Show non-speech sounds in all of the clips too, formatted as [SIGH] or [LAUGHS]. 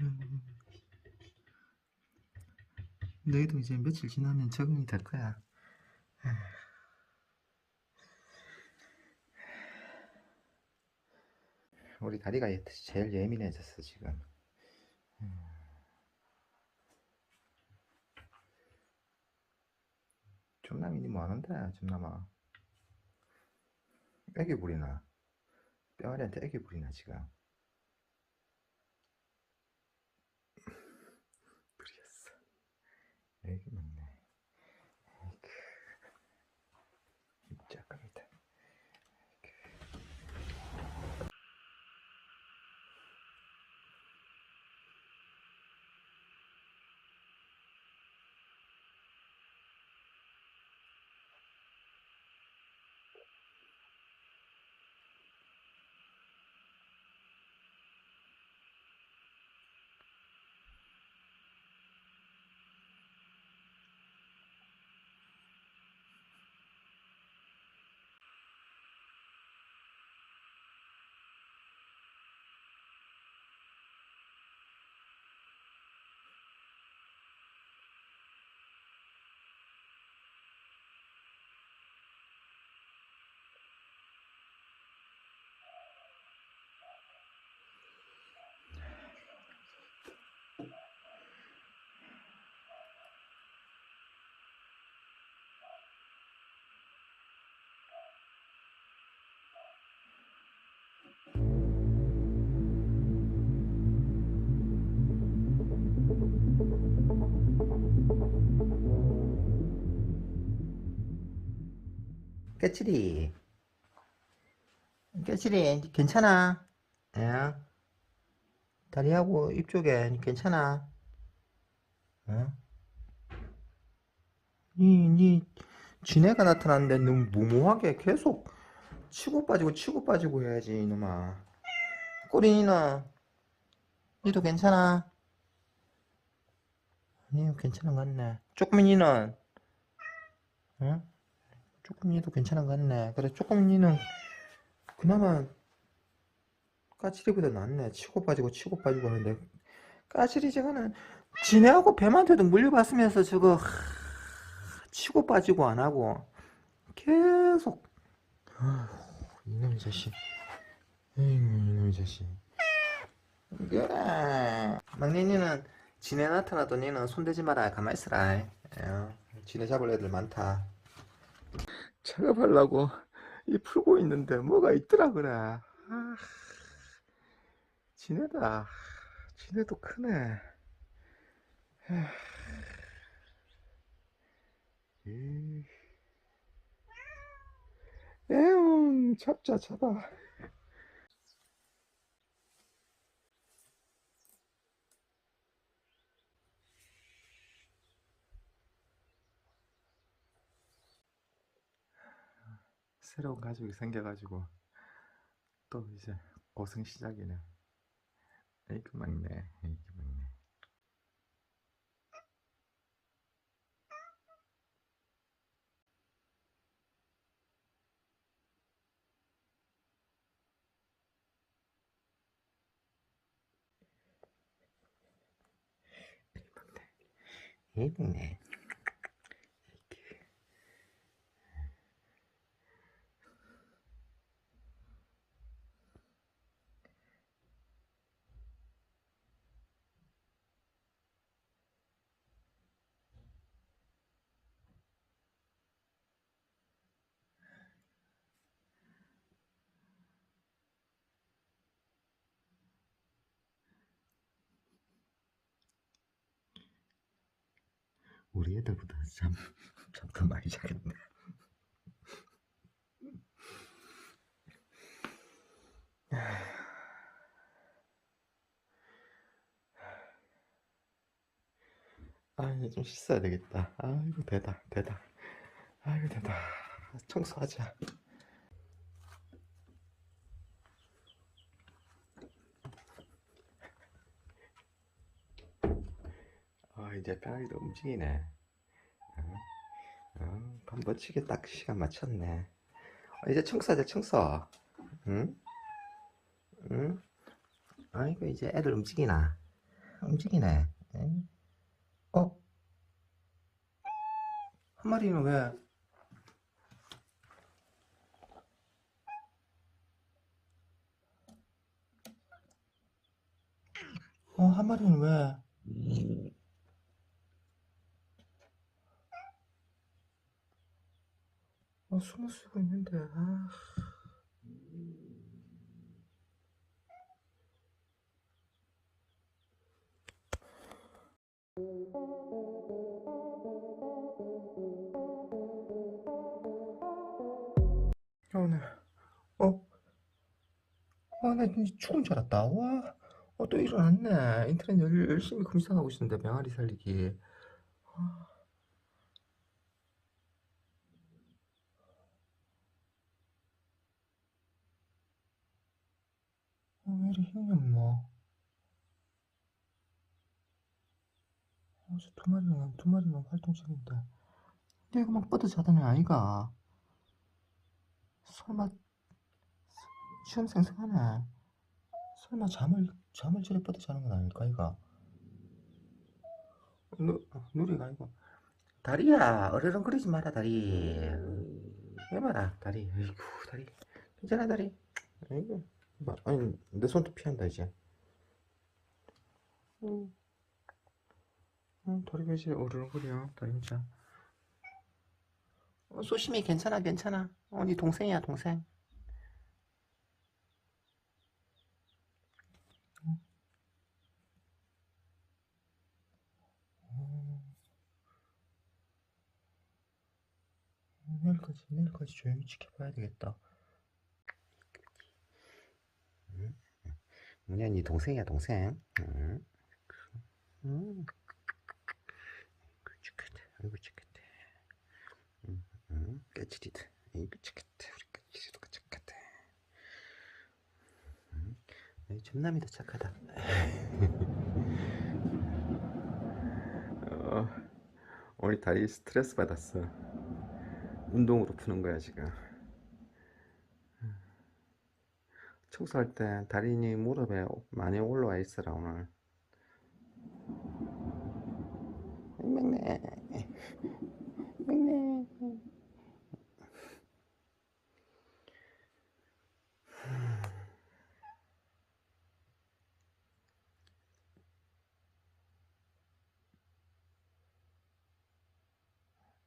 음. 너희도 이제 며칠 지나면 적응이 될 거야. 우리 다리가 제일 예민해졌어 지금. 좀남이 니 뭐하는데 좀남아 애기 부리나 뼈아리한테 애기 부리나 지금 깨치리 깨치리 니 괜찮아? 예? 다리하고 입 쪽에 니 괜찮아? 어? 니, 니 지네가 나타났는데 너무 무모하게 계속 치고 빠지고 치고 빠지고 해야지 이놈아 꼬리니는 니도 괜찮아? 니 괜찮은 것 같네 쪼꼬미니는 응? 쪼꼬미니도 괜찮은 것 같네. 그래 쪼꼬미니는 그나마 까칠이보다 낫네. 치고 빠지고 치고 빠지고 하는데. 까칠이 저거는 지네하고 뱀한테도 물려봤으면서 저거 하, 치고 빠지고 안 하고 계속. 아휴, 이놈의 자식. 에이 이놈의 자식. 그래 막내니는 지네 나타나도 니는 손대지 마라. 가만히 있어라. 에, 지네 잡을 애들 많다 작업하려고 이 풀고 있는데 뭐가 있더라 그래? 아, 지네다. 지네도 크네. 에휴. 잡자 잡아 새로운 가족이 생겨가지고 또 이제 고생 시작이네 에이그 막내. 에이그 막내. 에이그 막내 우리 애들보다 잠, 잠더 많이 자겠네. 아, 이제 좀 씻어야 되겠다. 아이고, 되다, 되다. 아이고, 되다. 청소하자. 아, 이제 뼈아리도 움직이네. 어, 어, 밥 멋지게 딱 시간 맞췄네. 어, 이제 청소하자, 청소. 응? 응? 아이고, 이제 애들 움직이나. 움직이네. 응? 어? 한 마리는 왜? 어, 한 마리는 왜? 어, 숨을 쓰고 있는데, 아. 어, 네. 어? 와, 나 죽은 줄 알았다. 와, 어, 또 일어났네. 인터넷 열, 열심히 검색하고 있었는데, 병아리 살리기. 아, 어, 왜 이리 힘이 없노? 어, 저두 마리는, 두 근데 이거 막 뻗어 자다는 아이가. 설마, 시험 생생하네. 설마 잠을, 잠을 저래 뻗어 자는 건 아닐까, 이가? 누, 누리가 아니고. 다리야, 어르렁거리지 마라, 다리. 해봐라, 다리. 아이고, 다리. 괜찮아, 다리. 아이고, 마- 아니, 내 손도 피한다, 이제. 응. 응, 다리 왜 이렇게 어르렁거려, 다리 진짜. 어, 소심이 괜찮아, 괜찮아. 어, 네 동생이야, 동생. 어, 내일까지, 내일까지 조용히 지켜봐야 되겠다. 응? 뭐냐, 네 동생이야, 동생. 응? 응. 아이고, 착하다. 응, 응, 까칠이다. 아이고, 착하다. 우리 까칠이도 착하다. 응? 내 전남이도 착하다. 어, 오늘 다리 스트레스 받았어. 운동으로 푸는 거야, 지금. 청소할 때 다리니 무릎에 많이 올라와 있어라, 오늘. 맥네. 맥네.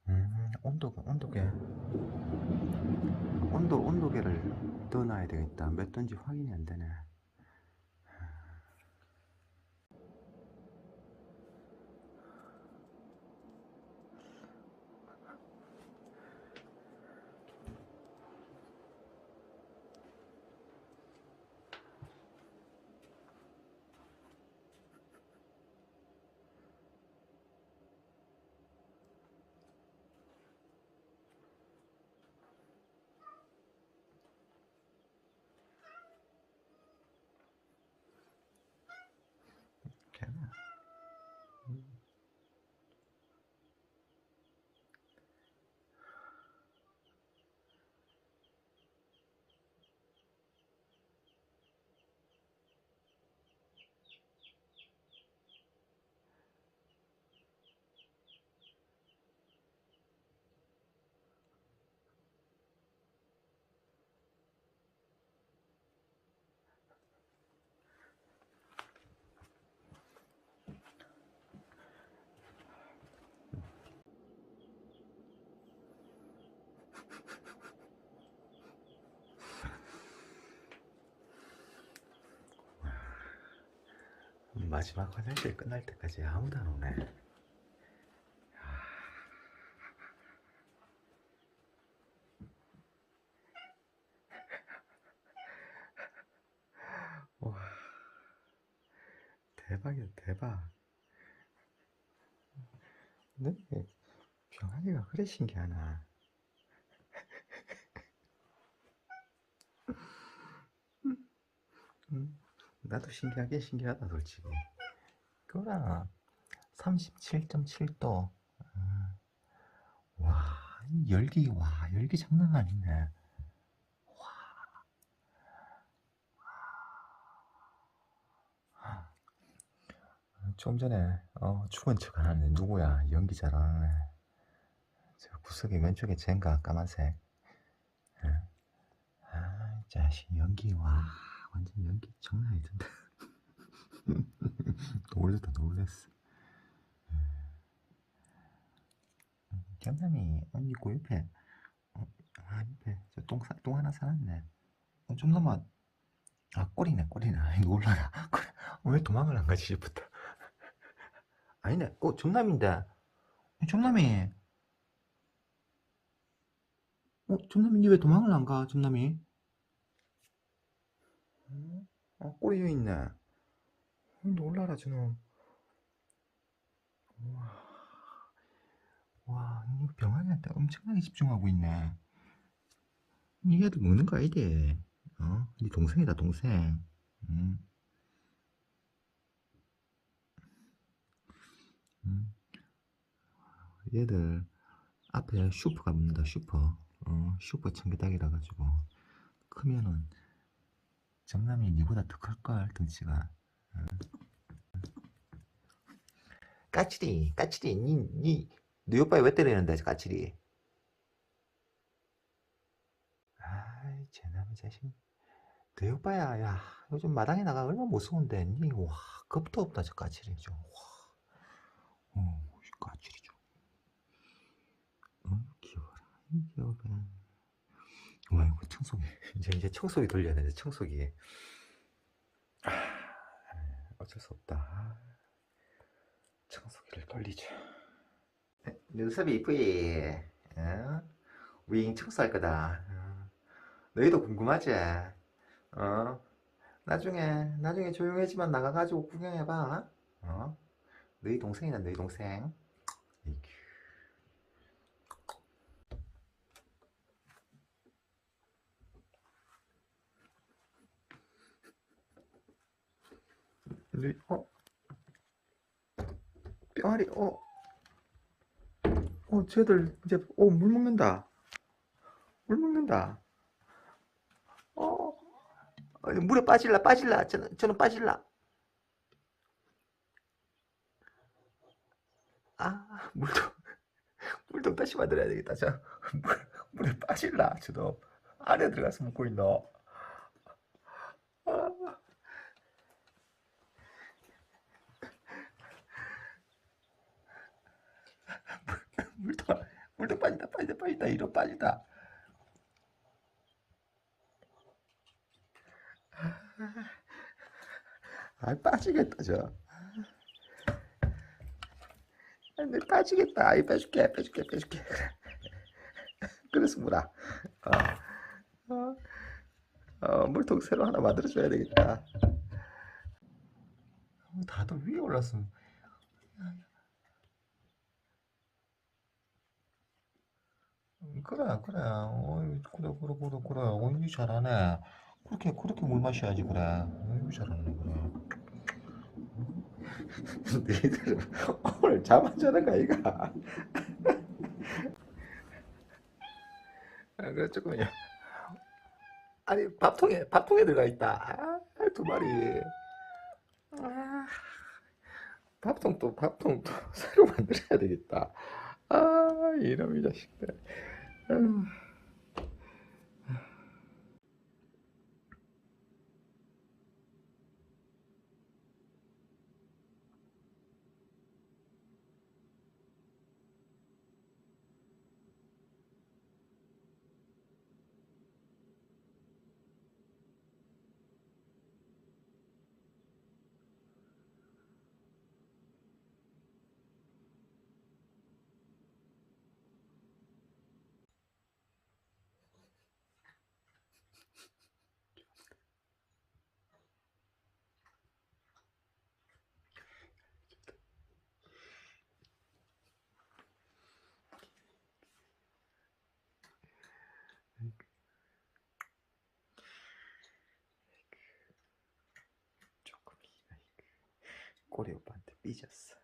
음, 온도계, 온도계. 온도, 온도계를 넣어놔야 되겠다. 몇 도인지 확인이 안 되네. 마지막 화장실 끝날 때까지 아무도 안 오네. 와, 대박이야, 대박. 근데 병아리가 그래 신기하나? 음, 나도 신기하긴 신기하다, 솔직히. 그거랑 37.7도. 음, 와, 이 열기, 와, 열기 장난 아니네. 좀 전에 어, 죽은 척 하는 누구야? 연기 잘하네. 저 구석에 왼쪽에 젠가 까만색. 예. 아, 자식 연기 와 완전 연기 장난 아니던데. [LAUGHS] 놀랬다 놀랬어. 경남이 언니 그 옆에 어, 아 옆에 저똥 똥 하나 살았네. 어, 좀 넘어. 아 꼬리네 꼬리네. 아이 놀라라. 왜 도망을 안 가지 싶었다. [LAUGHS] 아니네. 어 정남인데. 정남이. 어 정남이 니왜 도망을 안 가? 정남이. 어 꼬리 여 있네. 어, 놀라라 저놈. 와. 와, 이 병아리한테 엄청나게 집중하고 있네. 이 애들 먹는 거 아니대. 어? 네 동생이다, 동생. 응. 응. 얘들 앞에 슈퍼가 붙는다, 슈퍼. 어, 슈퍼 청개닭이라 가지고 크면은 정남이 니보다 더 클걸, 덩치가. 응. 까칠이, 까칠이, 니, 니, 네 오빠야 왜 때리는데, 까칠이? 아이, 제놈의 자식. 네 오빠야, 야, 요즘 마당에 나가 얼마나 무서운데, 니, 와, 겁도 없다, 저 까칠이 좀. 와, 어, 이 까칠이 좀. 어, 귀여워라, 이 귀여워라. 와, 이거 청소기. 이제, 이제 청소기 돌려야 돼, 청소기. 아, 어쩔 수 없다. 청소기를 돌리자. 눈썹이 이쁘이. 어? 윙 청소할 거다. 어. 너희도 궁금하지? 어? 나중에, 나중에 조용해지만 나가가지고 구경해봐. 어? 너희 동생이다, 너희 동생. 너희, 어? 뼈아리, 어? 어, 쟤들 이제 어, 물 먹는다. 물 먹는다. 어, 어, 물에 빠질라, 빠질라. 저는, 저는 빠질라. 아, 물도, 물도 다시 만들어야 되겠다. 저, 물, 물에 빠질라. 저도 안에 들어가서 먹고 있노. 아, 물도, 물도 빠진다, 빠진다, 빠진다. 이로 빠진다. 아, 빠지겠다, 저. 아, 내 빠지겠다. 아이, 빼줄게, 빼줄게, 빼줄게. 그래서 뭐라. 어, 어, 어, 물통 새로 하나 만들어줘야 되겠다. 어, 다들 위에 올랐어. 그래, 그래. 어이, 그래, 그래, 그래, 그래. 어이, 잘하네. 그렇게, 그렇게 물 마셔야지, 그래. 어이, 잘하네, 그래. 너희들 오늘 잠안 자는 거 아이가? 아, 그래, 조금요. 아니, 밥통에, 밥통에 들어가 있다. 아, 두 마리. 아, 밥통 또, 밥통 또 새로 [LAUGHS] 만들어야 되겠다. 아, 이놈의 자식들. 음. 꼬리 오빠한테 삐졌어.